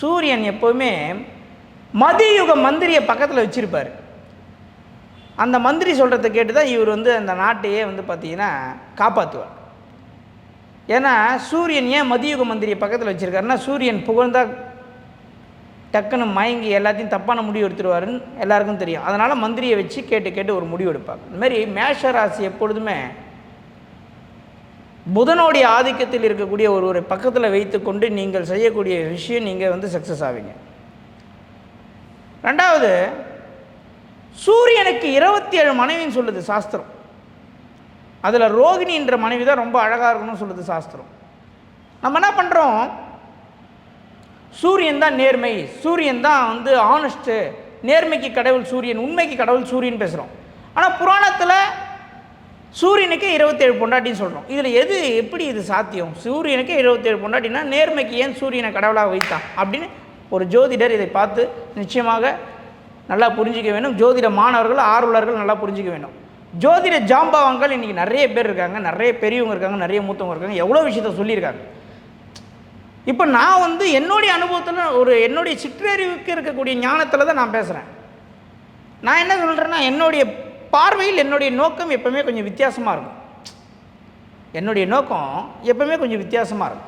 சூரியன் எப்போவுமே மதியுக மந்திரியை பக்கத்தில் வச்சுருப்பார். அந்த மந்திரி சொல்கிறத கேட்டு தான் இவர் வந்து அந்த நாட்டையே வந்து பார்த்தீங்கன்னா காப்பாற்றுவார் ஏன்னா சூரியன் ஏன் மதியுக மந்திரியை பக்கத்தில் வச்சுருக்காருன்னா சூரியன் புகழ்ந்தா டக்குன்னு மயங்கி எல்லாத்தையும் தப்பான முடிவு எடுத்துருவாருன்னு எல்லாருக்கும் தெரியும். அதனால் மந்திரியை வச்சு கேட்டு கேட்டு ஒரு முடிவு எடுப்பாங்க. இந்தமாரி மேஷ ராசி எப்பொழுதுமே புதனுடைய ஆதிக்கத்தில் இருக்கக்கூடிய ஒருவரை பக்கத்தில் வைத்துக்கொண்டு நீங்கள் செய்யக்கூடிய விஷயம் நீங்கள் வந்து சக்ஸஸ் ஆவீங்க. ரெண்டாவது சூரியனுக்கு இருபத்தி ஏழு மனைவின்னு சொல்லுது சாஸ்திரம். அதில் ரோகிணின்ற மனைவி தான் ரொம்ப அழகாக இருக்கணும்னு சொல்லுது சாஸ்திரம். நம்ம என்ன பண்ணுறோம் சூரியன் தான் நேர்மை. சூரியன் தான் வந்து ஆனஸ்ட்டு நேர்மைக்கு கடவுள் சூரியன் உண்மைக்கு கடவுள் சூரியன் பேசுகிறோம் ஆனால் புராணத்தில் சூரியனுக்கே இருபத்தேழு பொண்டாட்டின்னு சொல்கிறோம் இதில் எது எப்படி இது சாத்தியம்? சூரியனுக்கே இருபத்தேழு பொண்டாட்டினா நேர்மைக்கு ஏன் சூரியனை கடவுளாக வைத்தான்? அப்படின்னு ஒரு ஜோதிடர் இதை பார்த்து நிச்சயமாக நல்லா புரிஞ்சிக்க வேணும் ஜோதிட மாணவர்கள் ஆர்வலர்கள் நல்லா புரிஞ்சிக்க வேணும் ஜோதிட ஜாம்பவான்கள் இன்றைக்கி நிறைய பேர் இருக்காங்க. நிறைய பெரியவங்க இருக்காங்க. நிறைய மூத்தவங்க இருக்காங்க. எவ்வளோ விஷயத்த சொல்லியிருக்காங்க. இப்போ நான் வந்து என்னுடைய அனுபவத்தில் ஒரு என்னுடைய சிற்றறிவுக்கு இருக்கக்கூடிய ஞானத்தில் தான் நான் பேசுகிறேன் நான் என்ன சொல்கிறேன்னா என்னுடைய பார்வையில் என்னுடைய நோக்கம் எப்பவுமே கொஞ்சம் வித்தியாசமாக இருக்கும். என்னுடைய நோக்கம் எப்பவுமே கொஞ்சம் வித்தியாசமாக இருக்கும்.